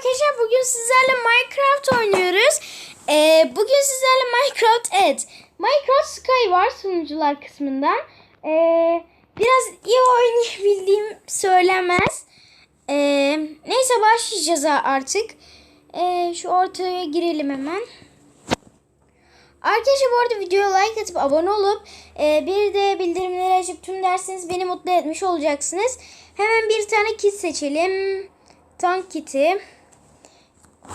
arkadaşlar bugün sizlerle Minecraft oynuyoruz. Ee, bugün sizlerle Minecraft evet. Minecraft Sky var sunucular kısmından. Ee, biraz iyi oynayabildiğim söylemez. Ee, neyse başlayacağız artık. Ee, şu ortaya girelim hemen. Arkadaşlar bu arada videoya like atıp abone olup e, bir de bildirimleri açıp tüm derseniz beni mutlu etmiş olacaksınız. Hemen bir tane kit seçelim. Tank kiti.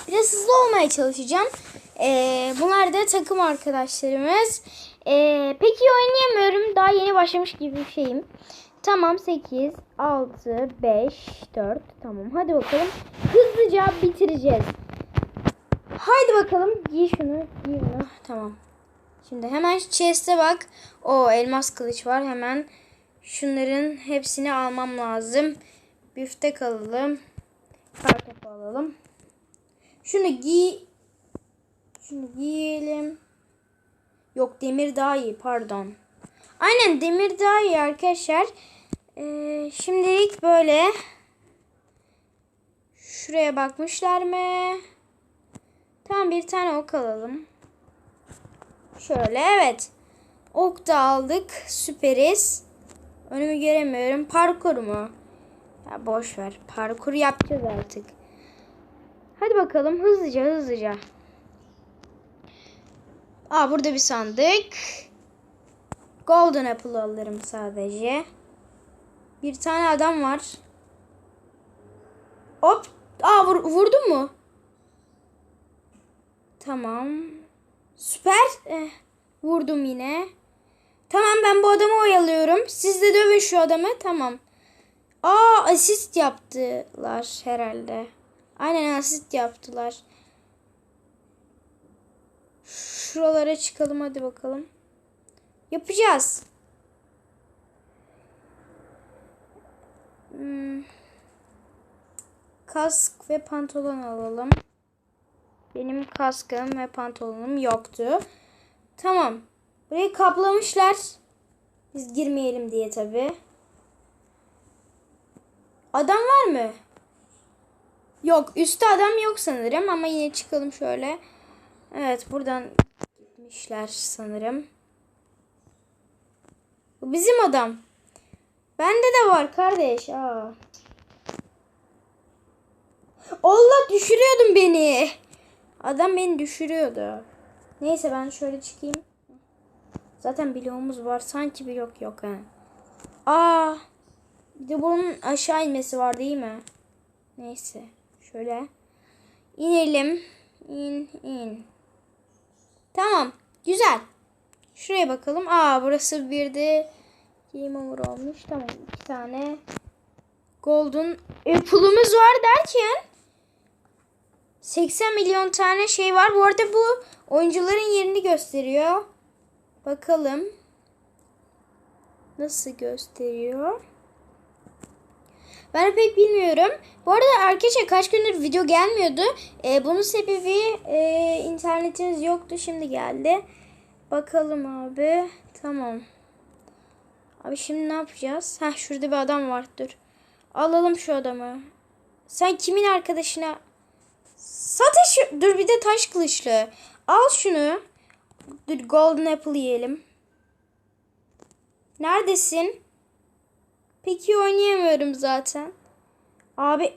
Biraz hızlı olmaya çalışacağım. E, bunlar da takım arkadaşlarımız. E, peki oynayamıyorum. Daha yeni başlamış gibi bir şeyim. Tamam 8, 6, 5, 4. Tamam hadi bakalım. Hızlıca bitireceğiz. Haydi bakalım. Giy şunu. Giy bunu. Tamam. Şimdi hemen chest'e bak. O elmas kılıç var. Hemen şunların hepsini almam lazım. Büftek alalım. Kartopu alalım. Şunu giy. Şunu giyelim. Yok demir daha iyi pardon. Aynen demir daha iyi arkadaşlar. Ee, şimdilik böyle. Şuraya bakmışlar mı? Tamam bir tane ok alalım. Şöyle evet. Ok da aldık. Süperiz. Önümü göremiyorum. Parkur mu? Ya boş ver. Parkur yapacağız artık. Hadi bakalım hızlıca hızlıca. Aa burada bir sandık. Golden Apple alırım sadece. Bir tane adam var. Hop. Aa vur, vurdun mu? Tamam. Süper. Eh, vurdum yine. Tamam ben bu adamı oyalıyorum. Siz de dövün şu adamı. Tamam. Aa asist yaptılar herhalde. Aynen asist yaptılar. Şuralara çıkalım hadi bakalım. Yapacağız. Hmm. Kask ve pantolon alalım. Benim kaskım ve pantolonum yoktu. Tamam. Burayı kaplamışlar. Biz girmeyelim diye tabi. Adam var mı? Yok. Üstte adam yok sanırım ama yine çıkalım şöyle. Evet buradan gitmişler sanırım. Bu bizim adam. Bende de var kardeş. Aa. Allah düşürüyordun beni. Adam beni düşürüyordu. Neyse ben şöyle çıkayım. Zaten bloğumuz var. Sanki bir yok yok ha. Aa. Bir de bunun aşağı inmesi var değil mi? Neyse. Şöyle. İnelim. İn in. Tamam. Güzel. Şuraya bakalım. Aa burası bir de game over olmuş. Tamam. iki tane golden apple'ımız var derken 80 milyon tane şey var. Bu arada bu oyuncuların yerini gösteriyor. Bakalım. Nasıl gösteriyor? Ben pek bilmiyorum. Bu arada arkadaşlar kaç gündür video gelmiyordu. Ee, bunun sebebi e, internetimiz yoktu. Şimdi geldi. Bakalım abi. Tamam. Abi şimdi ne yapacağız? Heh şurada bir adam var. Dur. Alalım şu adamı. Sen kimin arkadaşına Satış dur bir de taş kılıçlı. Al şunu. Dur golden apple yiyelim. Neredesin? Peki oynayamıyorum zaten. Abi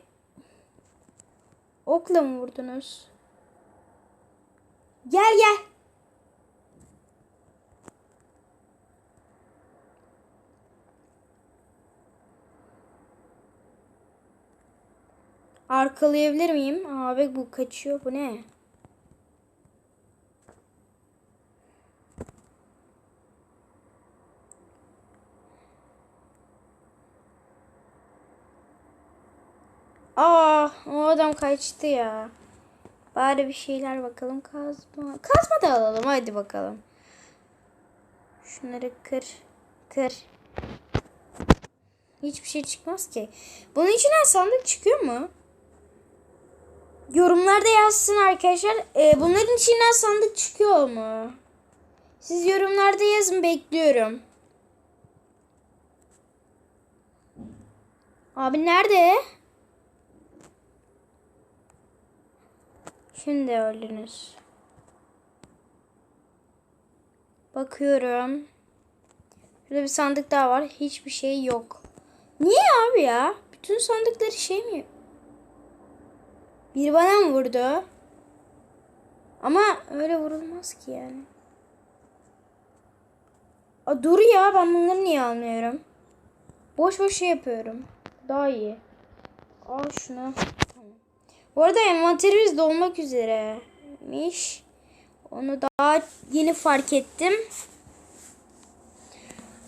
okla mı vurdunuz? Gel gel. Arkalayabilir miyim? Abi bu kaçıyor. Bu ne? Aa, o adam kaçtı ya. Bari bir şeyler bakalım. Kazma. Kazma da alalım. Hadi bakalım. Şunları kır. Kır. Hiçbir şey çıkmaz ki. Bunun içinden sandık çıkıyor mu? Yorumlarda yazsın arkadaşlar. Ee, bunların içinden sandık çıkıyor mu? Siz yorumlarda yazın bekliyorum. Abi nerede? Şimdi öldünüz. Bakıyorum. Şurada bir sandık daha var. Hiçbir şey yok. Niye abi ya? Bütün sandıkları şey mi? Biri bana mı vurdu? Ama öyle vurulmaz ki yani. Aa, dur ya ben bunları niye almıyorum? Boş boş şey yapıyorum. Daha iyi. Al şunu. Bu arada envanterimiz dolmak üzereymiş. Onu daha yeni fark ettim.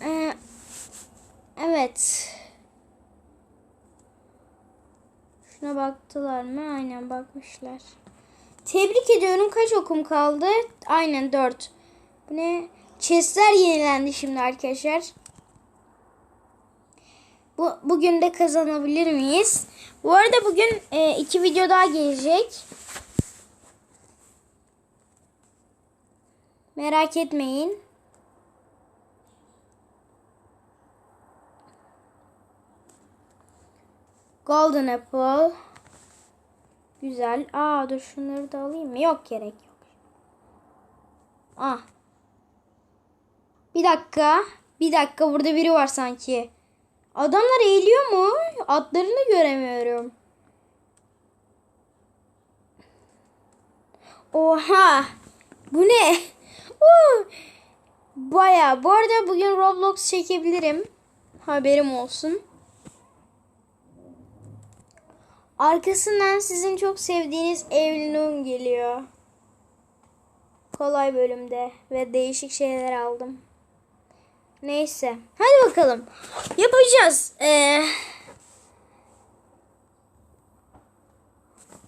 Ee, evet. Şuna baktılar mı? Aynen bakmışlar. Tebrik ediyorum. Kaç okum kaldı? Aynen 4. Bu ne? Chestler yenilendi şimdi arkadaşlar. Bu bugün de kazanabilir miyiz? Bu arada bugün e, iki video daha gelecek. Merak etmeyin. Golden Apple. Güzel. Aa dur şunları da alayım mı? Yok gerek yok. Ah. Bir dakika. Bir dakika burada biri var sanki. Adamlar eğiliyor mu? Atlarını göremiyorum. Oha. Bu ne? Oo. Baya. Bu arada bugün Roblox çekebilirim. Haberim olsun. Arkasından sizin çok sevdiğiniz Evelyn geliyor. Kolay bölümde ve değişik şeyler aldım. Neyse. Hadi bakalım. Yapacağız. Ee,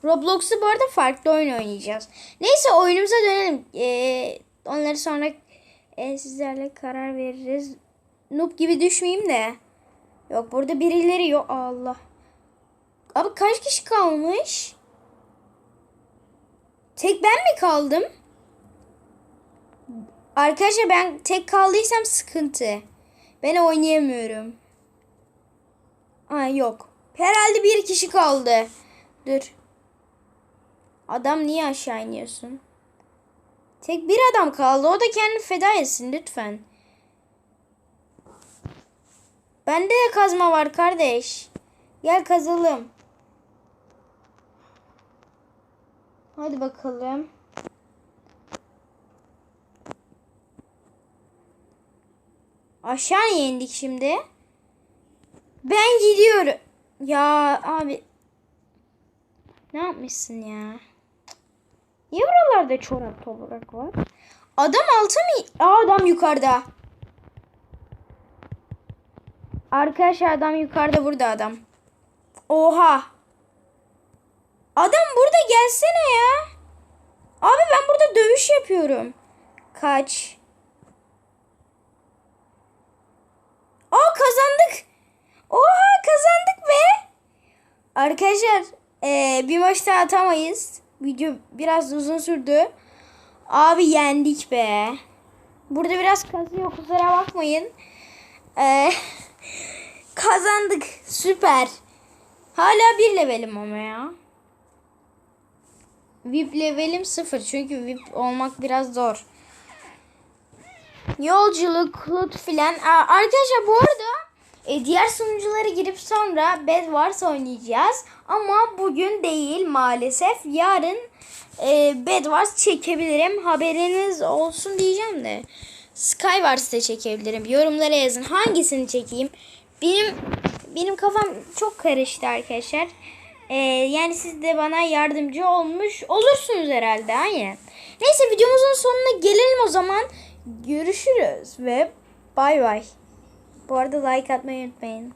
Roblox'u bu arada farklı oyun oynayacağız. Neyse oyunumuza dönelim. Ee, onları sonra e, sizlerle karar veririz. Noob gibi düşmeyeyim de. Yok burada birileri yok. Allah. Abi kaç kişi kalmış? Tek ben mi kaldım? Arkadaşlar ben tek kaldıysam sıkıntı. Ben oynayamıyorum. Ay yok. Herhalde bir kişi kaldı. Dur. Adam niye aşağı iniyorsun? Tek bir adam kaldı. O da kendini feda etsin lütfen. Bende de kazma var kardeş. Gel kazalım. Hadi bakalım. Aşağı indik şimdi. Ben gidiyorum. Ya abi. Ne yapmışsın ya? Niye buralarda çorak toprak var? Adam altı mı? Adam yukarıda. Arkadaşlar adam yukarıda burada adam. Oha. Adam burada gelsene ya. Abi ben burada dövüş yapıyorum. Kaç. Kazandık. Oha kazandık be. Arkadaşlar ee, bir maç daha atamayız. Video biraz uzun sürdü. Abi yendik be. Burada biraz kazıyor kusura bakmayın. Ee, kazandık. Süper. Hala bir levelim ama ya. VIP levelim sıfır. Çünkü VIP olmak biraz zor. Yolculuk, filan. Arkadaşlar bu arada e, diğer sunuculara girip sonra Bed Wars oynayacağız. Ama bugün değil maalesef. Yarın e, Bed Wars çekebilirim. Haberiniz olsun diyeceğim de. Skywars'ta çekebilirim. Yorumlara yazın. Hangisini çekeyim? Benim benim kafam çok karıştı arkadaşlar. Ee, yani siz de bana yardımcı olmuş olursunuz herhalde. Aynen. Neyse videomuzun sonuna gelelim o zaman. Görüşürüz ve bay bay. Bu arada like atmayı unutmayın.